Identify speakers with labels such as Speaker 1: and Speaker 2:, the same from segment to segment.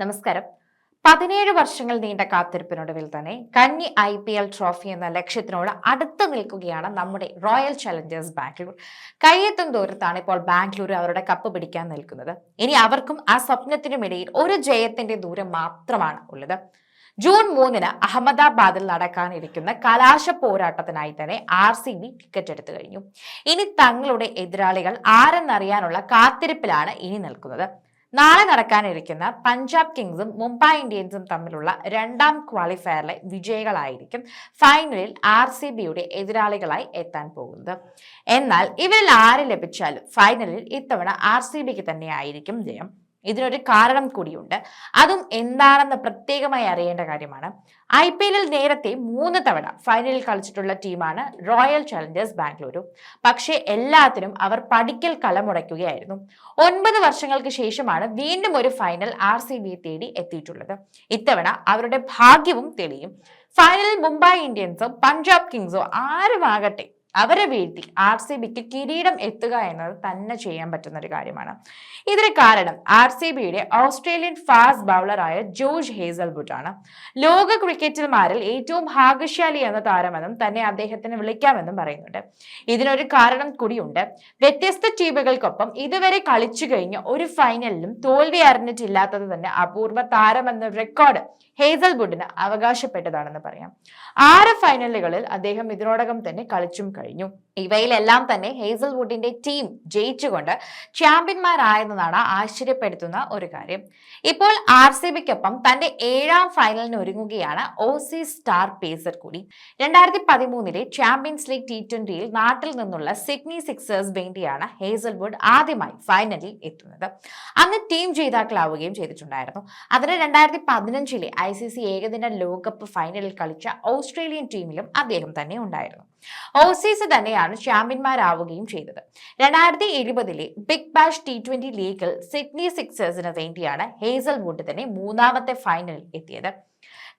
Speaker 1: നമസ്കാരം. പതിനേഴ് വർഷങ്ങൾ നീണ്ട കാത്തിരിപ്പിനൊടുവിൽ തന്നെ കന്നി ഐ പി എൽ ട്രോഫി എന്ന ലക്ഷ്യത്തിനോട് അടുത്ത് നിൽക്കുകയാണ് നമ്മുടെ റോയൽ ചലഞ്ചേഴ്സ് ബാംഗ്ലൂർ. കയ്യെത്തും ദൂരത്താണ് ഇപ്പോൾ ബാംഗ്ലൂർ അവരുടെ കപ്പ് പിടിക്കാൻ നിൽക്കുന്നത്. ഇനി അവർക്കും ആ സ്വപ്നത്തിനുമിടയിൽ ഒരു ജയത്തിന്റെ ദൂരം മാത്രമാണ് ഉള്ളത്. ജൂൺ മൂന്നിന് അഹമ്മദാബാദിൽ നടക്കാനിരിക്കുന്ന കലാശ പോരാട്ടത്തിനായി തന്നെ ആർ സി ബി ടിക്കറ്റ് എടുത്തു കഴിഞ്ഞു. ഇനി തങ്ങളുടെ എതിരാളികൾ ആരെന്നറിയാനുള്ള കാത്തിരിപ്പിലാണ് ഇനി നിൽക്കുന്നത്. നാളെ നടക്കാനിരിക്കുന്ന പഞ്ചാബ് കിങ്സും മുംബൈ ഇന്ത്യൻസും തമ്മിലുള്ള രണ്ടാം ക്വാളിഫയറിലെ വിജയികളായിരിക്കും ഫൈനലിൽ ആർ സി ബിയുടെ എതിരാളികളായി എത്താൻ പോകുന്നത്. എന്നാൽ ഇവരിൽ ആര് ലഭിച്ചാലും ഫൈനലിൽ ഇത്തവണ ആർ സി ബിക്ക് തന്നെയായിരിക്കും ജയം. ഇതിനൊരു കാരണം കൂടിയുണ്ട്. അതും എന്താണെന്ന് പ്രത്യേകമായി അറിയേണ്ട കാര്യമാണ്. ഐ പി എല്ലിൽ നേരത്തെ മൂന്ന് തവണ ഫൈനലിൽ കളിച്ചിട്ടുള്ള ടീമാണ് റോയൽ ചലഞ്ചേഴ്സ് ബാംഗ്ലൂരു പക്ഷേ എല്ലാത്തിനും അവർ പഠിക്കൽ കലമുടയ്ക്കുകയായിരുന്നു ഒൻപത് വർഷങ്ങൾക്ക് ശേഷമാണ് വീണ്ടും ഒരു ഫൈനൽ ആർ സി ബി തേടി എത്തിയിട്ടുള്ളത്. ഇത്തവണ അവരുടെ ഭാഗ്യവും തെളിയും. ഫൈനലിൽ മുംബൈ ഇന്ത്യൻസോ പഞ്ചാബ് കിങ്സോ ആരുമാകട്ടെ അവരെ വീഴ്ത്തി ആർ സി ബിക്ക് കിരീടം എത്തുക എന്നത് തന്നെ ചെയ്യാൻ പറ്റുന്ന ഒരു കാര്യമാണ്. ഇതിന് കാരണം ആർ സി ബിയുടെ ഓസ്ട്രേലിയൻ ഫാസ്റ്റ് ബൗളറായ ജോർജ് ഹേസൽവുഡ് ആണ് ലോക ക്രിക്കറ്റർമാരിൽ ഏറ്റവും ഭാഗ്യശാലി എന്ന താരമെന്നും തന്നെ അദ്ദേഹത്തിന് വിളിക്കാമെന്നും പറയുന്നുണ്ട്. ഇതിനൊരു കാരണം കൂടിയുണ്ട്. വ്യത്യസ്ത ടീമുകൾക്കൊപ്പം ഇതുവരെ കളിച്ചു കഴിഞ്ഞ ഒരു ഫൈനലിലും തോൽവി അറിഞ്ഞിട്ടില്ലാത്തത് തന്നെ അപൂർവ താരമെന്ന റെക്കോർഡ് ഹേസൽവുഡിന് അവകാശപ്പെട്ടതാണെന്ന് പറയാം. ആറ് ഫൈനലുകളിൽ അദ്ദേഹം ഇതിനോടകം തന്നെ കളിച്ചും കഴിഞ്ഞു. ഇവയിലെല്ലാം തന്നെ ഹേസൽവുഡിന്റെ ടീം ജയിച്ചുകൊണ്ട് ചാമ്പ്യന്മാരായെന്നതാണ് ആശ്ചര്യപ്പെടുത്തുന്ന ഒരു കാര്യം. ഇപ്പോൾ ആർ സി ബിക്കൊപ്പം തന്റെ ഏഴാം ഫൈനലിന് ഒരുങ്ങുകയാണ് ഒ സി സ്റ്റാർ പേസർ കൂടി. രണ്ടായിരത്തി പതിമൂന്നിലെ ചാമ്പ്യൻസ് ലീഗ് ടി ട്വന്റിയിൽ നാട്ടിൽ നിന്നുള്ള സിഡ്നി സിക്സേഴ്സ് വേണ്ടിയാണ് ഹേസൽവുഡ് ആദ്യമായി ഫൈനലിൽ എത്തുന്നത്. അന്ന് ടീം ജേതാക്കളാവുകയും ചെയ്തിട്ടുണ്ടായിരുന്നു. അതിന് രണ്ടായിരത്തി പതിനഞ്ചിലെ ഐ സി സി ഏകദിന ലോകകപ്പ് ഫൈനലിൽ കളിച്ച ഓസ്ട്രേലിയൻ ടീമിലും അദ്ദേഹം തന്നെ ഉണ്ടായിരുന്നു. ഓസീസ് തന്നെയാണ് ചാമ്പ്യന്മാരാവുകയും ചെയ്തത്. രണ്ടായിരത്തി ഇരുപതിലെ ബിഗ് ബാഷ് ടി ട്വന്റി ലീഗിൽ സിഡ്നി സിക്സേഴ്സിന് വേണ്ടിയാണ് ഹേസൽ വുഡ് തന്നെ മൂന്നാമത്തെ ഫൈനലിൽ എത്തിയത്.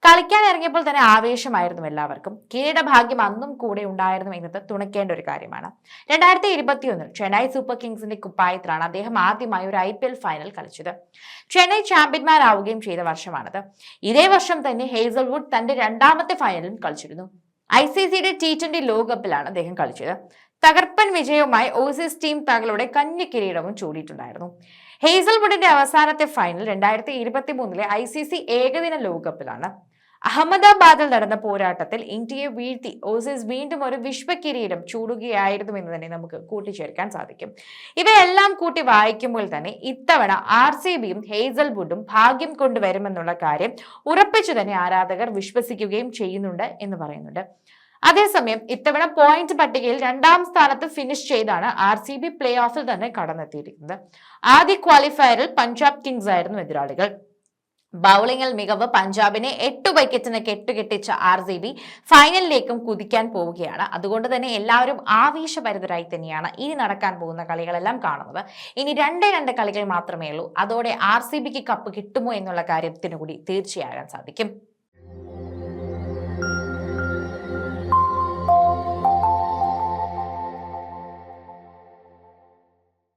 Speaker 1: കളിക്കാൻ ഇറങ്ങിയപ്പോൾ തന്നെ ആവേശമായിരുന്നു എല്ലാവർക്കും. കിരീടഭാഗ്യം അന്നും കൂടെ ഉണ്ടായിരുന്നു എന്നത് തുണയ്ക്കേണ്ട ഒരു കാര്യമാണ്. രണ്ടായിരത്തി ഇരുപത്തിയൊന്നിൽ ചെന്നൈ സൂപ്പർ കിങ്സിന്റെ കുപ്പായത്തിലാണ് അദ്ദേഹം ആദ്യമായി ഒരു ഐ പി എൽ ഫൈനൽ കളിച്ചത്. ചെന്നൈ ചാമ്പ്യന്മാരാവുകയും ചെയ്ത വർഷമാണത്. ഇതേ വർഷം തന്നെ ഹേസൽവുഡ് തന്റെ രണ്ടാമത്തെ ഫൈനലും കളിച്ചിരുന്നു. ഐ സി സിയുടെ ടി ട്വന്റി ലോകകപ്പിലാണ് അദ്ദേഹം കളിച്ചത്. തകർപ്പൻ വിജയവുമായി ഓസീസ് ടീം തകളുടെ കന്നി കിരീടവും ചൂടിയിട്ടുണ്ടായിരുന്നു. ഹേസൽവുഡിന്റെ അവസാനത്തെ ഫൈനൽ രണ്ടായിരത്തി ഇരുപത്തി മൂന്നിലെ ഐ സി സി ഏകദിന ലോകകപ്പിലാണ് അഹമ്മദാബാദിൽ നടന്ന പോരാട്ടത്തിൽ ഇന്ത്യയെ വീഴ്ത്തി ഓസീസ് വീണ്ടും ഒരു വിശ്വകിരീടം ചൂടുകയായിരുന്നു എന്ന് തന്നെ നമുക്ക് കൂട്ടിച്ചേർക്കാൻ സാധിക്കും. ഇവയെല്ലാം കൂട്ടി വായിക്കുമ്പോൾ തന്നെ ഇത്തവണ ആർ സി ബിയും ഹേസൽവുഡും ഭാഗ്യം കൊണ്ടുവരുമെന്നുള്ള കാര്യം ഉറപ്പിച്ചു തന്നെ ആരാധകർ വിശ്വസിക്കുകയും ചെയ്യുന്നുണ്ട് എന്ന് പറയുന്നുണ്ട്. അതേസമയം ഇത്തവണ പോയിന്റ് പട്ടികയിൽ രണ്ടാം സ്ഥാനത്ത് ഫിനിഷ് ചെയ്താണ് ആർ സി ബി പ്ലേ ഓഫിൽ തന്നെ കടന്നെത്തിയിരിക്കുന്നത്. ആദ്യ ക്വാളിഫയറിൽ പഞ്ചാബ് കിങ്സ് ആയിരുന്നു എതിരാളികൾ. ബൗളിംഗിൽ മികവ് പഞ്ചാബിനെ എട്ട് വിക്കറ്റിന് കെട്ടുകെട്ടിച്ച ആർ സി ബി ഫൈനലിലേക്കും കുതിക്കാൻ പോവുകയാണ്. അതുകൊണ്ട് തന്നെ എല്ലാവരും ആവേശഭരിതരായി തന്നെയാണ് ഇനി നടക്കാൻ പോകുന്ന കളികളെല്ലാം കാണുന്നത്. ഇനി രണ്ടേ രണ്ട് കളികൾ മാത്രമേ ഉള്ളൂ. അതോടെ ആർ സി ബിക്ക് കപ്പ് കിട്ടുമോ എന്നുള്ള കാര്യത്തിന് കൂടി തീർച്ചയാകാൻ സാധിക്കും.